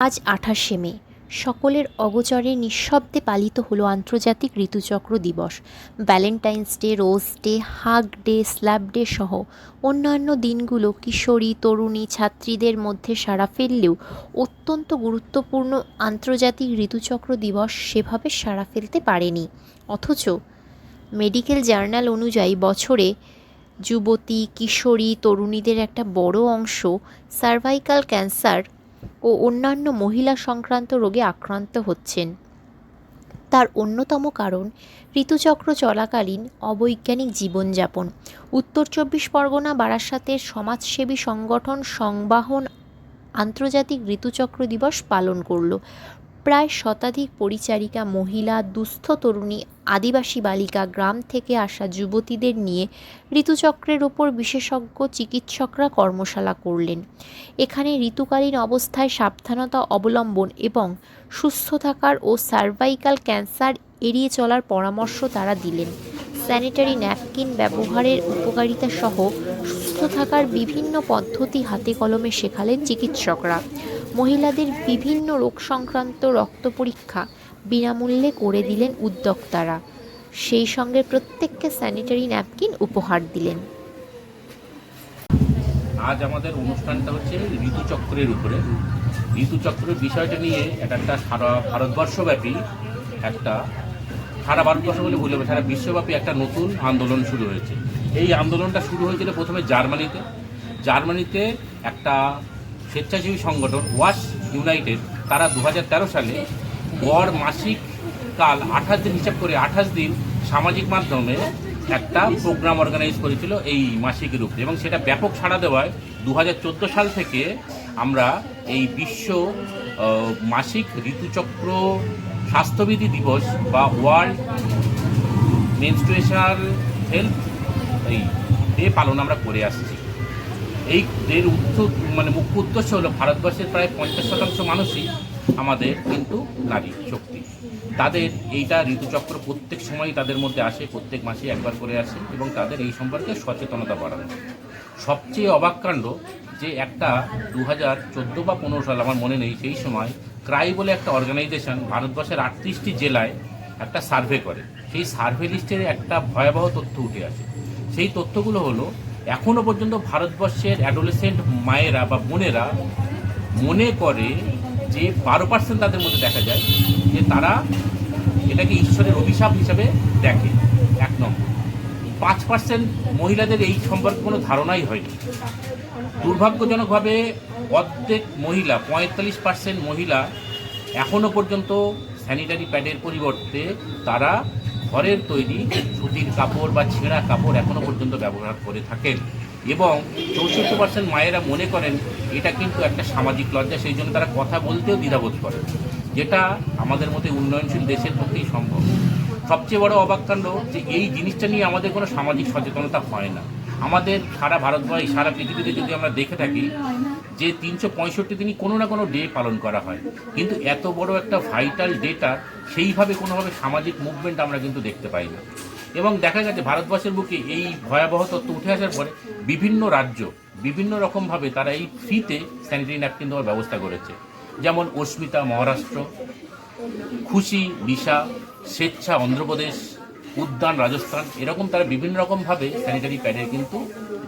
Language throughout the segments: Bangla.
আজ আঠাশে মে, সকলের অগোচরে নিঃশব্দে পালিত হলো আন্তর্জাতিক ঋতুচক্র দিবস। Valentine's day rose day hug day slap day সহ অন্যান্য দিনগুলো কিশোরী, তরুণী, ছাত্রীদের মধ্যে সাড়া ফেললেও অত্যন্ত গুরুত্বপূর্ণ আন্তর্জাতিক ঋতুচক্র দিবস সেভাবে সাড়া ফেলতে পারেনি। অথচ মেডিকেল জার্নাল অনুযায়ী বছরে যুবতী, কিশোরী, তরুণীদের একটা বড় অংশ সার্ভাইকাল ক্যান্সার ও অন্যান্য মহিলা সংক্রান্ত রোগে আক্রান্ত হচ্ছেন। তার অন্যতম কারণ, ঋতুচক্র চলাকালীন অবৈজ্ঞানিক জীবনযাপন। উত্তর চব্বিশ পরগনা বারাসাতের সমাজসেবী সংগঠন সংবাহন আন্তর্জাতিক ঋতুচক্র দিবস পালন করল। প্রায় শতাধিক পরিচারিকা মহিলা, দুস্থ তরুণী, আদিবাসী বালিকা, গ্রাম থেকে আসা যুবতীদের নিয়ে ঋতুচক্রের ওপর বিশেষজ্ঞ চিকিৎসকরা কর্মশালা করলেন। এখানে ঋতুকালীন অবস্থায় সাবধানতা অবলম্বন এবং সুস্থ থাকার ও সার্ভাইকাল ক্যান্সার এড়িয়ে চলার পরামর্শ তারা দিলেন। স্যানিটারি ন্যাপকিন ব্যবহারের উপকারিতা সহ সুস্থ থাকার বিভিন্ন পদ্ধতি হাতে কলমে শেখালেন চিকিৎসকরা। মহিলাদের বিভিন্ন রোগ সংক্রান্ত রক্ত পরীক্ষা বিনামূল্যে করে দিলেন উদ্যোক্তারা। সেই সঙ্গে প্রত্যেককে স্যানিটারি ন্যাপকিন উপহার দিলেন। আজ আমাদের অনুষ্ঠানটা হচ্ছে ঋতুচক্রের উপরে। ঋতুচক্রের বিষয়টা নিয়ে এটা একটা সারা ভারতবর্ষব্যাপী একটা সারা ভারতবর্ষ বলে ভুলে সারা বিশ্বব্যাপী একটা নতুন আন্দোলন শুরু হয়েছে। এই আন্দোলনটা শুরু হয়েছিল প্রথমে জার্মানিতে। জার্মানিতে একটা স্বেচ্ছাসেবী সংগঠন ওয়াশ ইউনাইটেড, তারা দু হাজার তেরো সালে গড় মাসিক কাল আঠাশ দিন হিসাব করে আঠাশ দিন সামাজিক মাধ্যমে একটা প্রোগ্রাম অর্গানাইজ করেছিল এই মাসিকের উপরে এবং সেটা ব্যাপক সাড়া দেওয়ায় দু হাজার চোদ্দ সাল থেকে আমরা এই বিশ্ব মাসিক ঋতুচক্র স্বাস্থ্যবিধি দিবস বা ওয়ার্ল্ড মেনস্ট্রুয়েশনাল হেলথ এই ডে পালন আমরা করে আসছি। এই এর উচ্চ মানে মুখ্য উদ্দেশ্য হলো ভারতবর্ষের প্রায় পঞ্চাশ শতাংশ মানুষই আমাদের কিন্তু নারী শক্তি। তাদের এইটা ঋতুচক্র প্রত্যেক সময় তাদের মধ্যে আসে, প্রত্যেক মাসে একবার করে আসে এবং তাদের এই সম্পর্কে সচেতনতা বাড়ানো। সবচেয়ে অবাক কাণ্ড যে একটা দু হাজার চোদ্দ বা পনেরো সাল, আমার মনে নেই, সেই সময় ক্রাই বলে একটা অর্গানাইজেশন ভারতবর্ষের আটত্রিশটি জেলায় একটা সার্ভে করে। সেই সার্ভে লিস্টের একটা ভয়াবহ তথ্য উঠে আসে। সেই তথ্যগুলো হলো এখনও পর্যন্ত ভারতবর্ষের অ্যাডোলেসেন্ট মায়েরা বা বোনেরা মনে করে যে বারো পার্সেন্ট তাদের মধ্যে দেখা যায় যে তারা এটাকে ঈশ্বরের অভিশাপ হিসাবে দেখে। এক নম্বর। পাঁচ পার্সেন্ট মহিলাদের এই সম্পর্কে কোনো ধারণাই হয়নি। দুর্ভাগ্যজনকভাবে অর্ধেক মহিলা, পঁয়তাল্লিশ পার্সেন্ট মহিলা এখনও পর্যন্ত স্যানিটারি প্যাডের পরিবর্তে তারা ঘরের তৈরি সুতির কাপড় বা ছেঁড়া কাপড় এখনও পর্যন্ত ব্যবহার করে থাকেন এবং চৌষট্টি পার্সেন্ট মায়েরা মনে করেন এটা কিন্তু একটা সামাজিক লজ্জা, সেই জন্য তারা কথা বলতেও দ্বিধাবোধ করেন। যেটা আমাদের মতো উন্নয়নশীল দেশের পক্ষেই সম্ভব। সবচেয়ে বড় অবাক কাণ্ড যে এই জিনিসটা নিয়ে আমাদের কোনো সামাজিক সচেতনতা হয় না। আমাদের সারা ভারতবর্ষ, সারা পৃথিবীতে যদি আমরা দেখে থাকি যে তিনশো পঁয়ষট্টি দিনই কোনো না কোনো ডে পালন করা হয়। কিন্তু এত বড় একটা ভাইটাল ডেটা সেইভাবে কোনোভাবে সামাজিক মুভমেন্ট আমরা কিন্তু দেখতে পাই না। এবং দেখা গেছে, ভারতবর্ষের বুকে এই ভয়াবহ তত্ত্ব উঠে আসার পরে বিভিন্ন রাজ্য বিভিন্ন রকমভাবে তারা এই ফ্রিতে স্যানিটারি ন্যাপকিন দেওয়ার ব্যবস্থা করেছে। যেমন অস্মিতা, মহারাষ্ট্র, খুশি, দিশা, স্বেচ্ছা, অন্ধ্রপ্রদেশ, উদ্যান, রাজস্থান, এরকম তারা বিভিন্ন রকমভাবে স্যানিটারি প্যাডের কিন্তু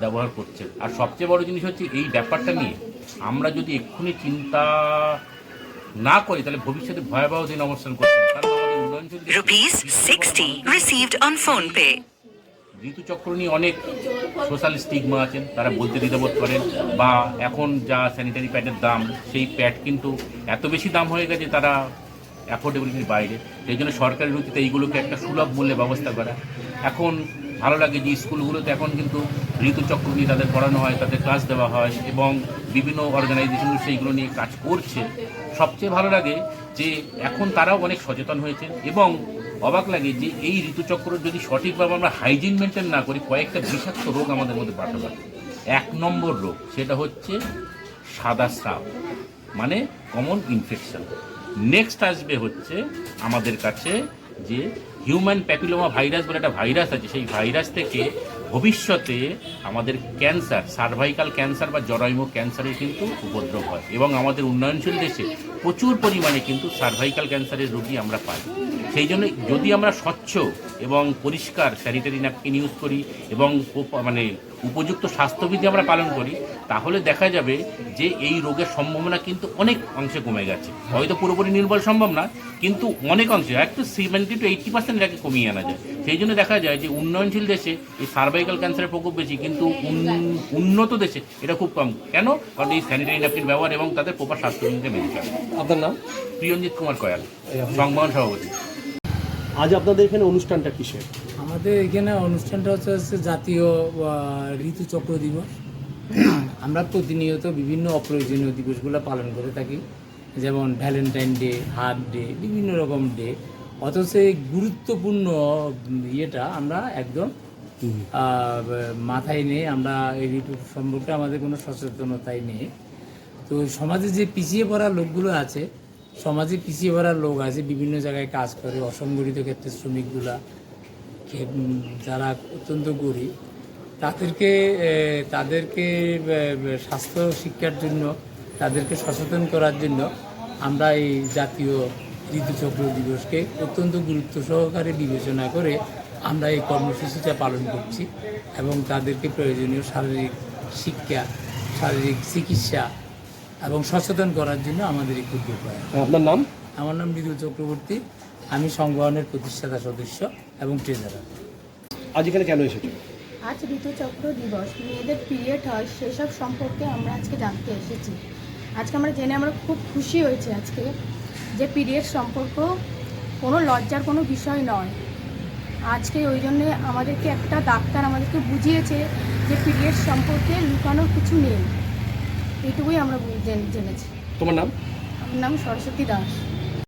ব্যবহার করছে। আর সবচেয়ে বড় জিনিস হচ্ছে এই ব্যাপারটা নিয়ে আমরা যদি এক্ষুনি চিন্তা না করি তাহলে ভবিষ্যতে ভয়াবহ দিন অবস্থান করতে হবে। কারণ আমাদের উন্নয়নশীল দেশে Rupees 60 received on PhonePe. ঋতুচক্র নিয়ে অনেক সোশ্যাল স্টিগমা আছেন তারা বলতে দ্বিধাবোধ করেন বা এখন যা স্যানিটারি প্যাডের দাম সেই প্যাড কিন্তু এত বেশি দাম হয়ে গেছে তারা অ্যাফোর্ডেবিলিটির বাইরে সেই জন্য সরকারের নীতিতে এইগুলোকে একটা সুলভ মূল্যে ব্যবস্থা করা এখন ভালো লাগে যে স্কুলগুলোতে এখন কিন্তু ঋতুচক্র নিয়ে তাদের পড়ানো হয়, তাদের ক্লাস দেওয়া হয় এবং বিভিন্ন অর্গানাইজেশন সেইগুলো নিয়ে কাজ করছে। সবচেয়ে ভালো লাগে যে এখন তারাও অনেক সচেতন হয়েছে এবং অবাক লাগে যে এই ঋতুচক্র যদি সঠিকভাবে আমরা হাইজিন মেনটেন না করি, কয়েকটা বিষাক্ত রোগ আমাদের মধ্যে পারে এক নম্বর রোগ, সেটা হচ্ছে সাদা স্রাব মানে কমন ইনফেকশন নেক্সট আসবে হচ্ছে আমাদের কাছে যে হিউম্যান প্যাপিলোমা ভাইরাস বলে একটা ভাইরাস আছে, সেই ভাইরাস থেকে ভবিষ্যতে আমাদের ক্যান্সার সার্ভাইকাল ক্যান্সার বা জরায়ুমুখ ক্যান্সারের কিন্তু উপদ্রব হয় এবং আমাদের উন্নয়নশীল দেশে প্রচুর পরিমাণে কিন্তু সার্ভাইকাল ক্যান্সারের রোগী আমরা পাই। সেই জন্য যদি আমরা স্বচ্ছ এবং পরিষ্কার স্যানিটারি ন্যাপকিন ইউজ করি এবং মানে উপযুক্ত স্বাস্থ্যবিধি আমরা পালন করি, তাহলে দেখা যাবে যে এই রোগের সম্ভাবনা কিন্তু অনেক অংশে কমে গেছে। হয়তো পুরোপুরি নির্মূল সম্ভব না কিন্তু অনেক অংশে একটু সেভেন্টি টু এইটটি পার্সেন্ট এটাকে কমিয়ে আনা যায়। সেই জন্য দেখা যায় যে উন্নয়নশীল দেশে এই সার্ভাইকাল ক্যান্সারের প্রকোপ বেশি কিন্তু উন- উন্নত দেশে এটা খুব কম। কেন? কারণ এই স্যানিটারি ন্যাপকিন ব্যবহার এবং তাদের প্রপার স্বাস্থ্যবিধিতে মেনে চলে আপনার নাম? প্রিয়ঞ্জিত কুমার কয়াল সংবহন সভাপতি। আজ আপনাদের এখানে অনুষ্ঠানটা কিসের? আমাদের এখানে অনুষ্ঠানটা হচ্ছে হচ্ছে জাতীয় ঋতুচক্র দিবস। আমরা প্রতিনিয়ত বিভিন্ন অপ্রয়োজনীয় দিবসগুলো পালন করে থাকি। যেমন ভ্যালেন্টাইন ডে হার্ট ডে বিভিন্ন রকম ডে অথচ এই গুরুত্বপূর্ণ ইয়েটা আমরা একদম মাথায় নেই। আমরা এই ঋতু সম্পর্কে আমাদের কোনো সচেতনতাই নেই। তো সমাজে যে পিছিয়ে পড়া লোকগুলো আছে সমাজে পিছিয়ে পড়া লোক আছে বিভিন্ন জায়গায় কাজ করে অসংগঠিত ক্ষেত্রে শ্রমিকগুলা যারা অত্যন্ত গরিব তাদেরকে তাদেরকে স্বাস্থ্য শিক্ষার জন্য তাদেরকে সচেতন করার জন্য আমরা এই জাতীয় ঋতুচক্র দিবসকে অত্যন্ত গুরুত্ব সহকারে বিবেচনা করে আমরা এই কর্মসূচিটা পালন করছি এবং তাদেরকে প্রয়োজনীয় শারীরিক শিক্ষা শারীরিক চিকিৎসা এবং সচেতন করার জন্য আমাদের এই উদ্যোগ হয় আপনার নাম? আমার নাম মৃদুল চক্রবর্তী। আমি সংগঠনের প্রতিষ্ঠাতা সদস্য এবং ট্রেজারার আজ এখানে কেন এসেছ আজ ঋতুচক্র দিবস। মেয়েদের পিরিয়ড হয় সেসব সম্পর্কে আমরা আজকে জানতে এসেছি। আজকে আমরা জেনে আমরা খুব খুশি হয়েছি আজকে যে পিরিয়ড সম্পর্ক কোনো লজ্জার কোনো বিষয় নয়। আজকে ওই জন্যে আমাদেরকে একটা ডাক্তার আমাদেরকে বুঝিয়েছে যে পিরিয়ড সম্পর্কে লুকানোর কিছু নেই। এটুকুই আমরা জেনেছি। তোমার নাম? আমার নাম সরস্বতী দাস।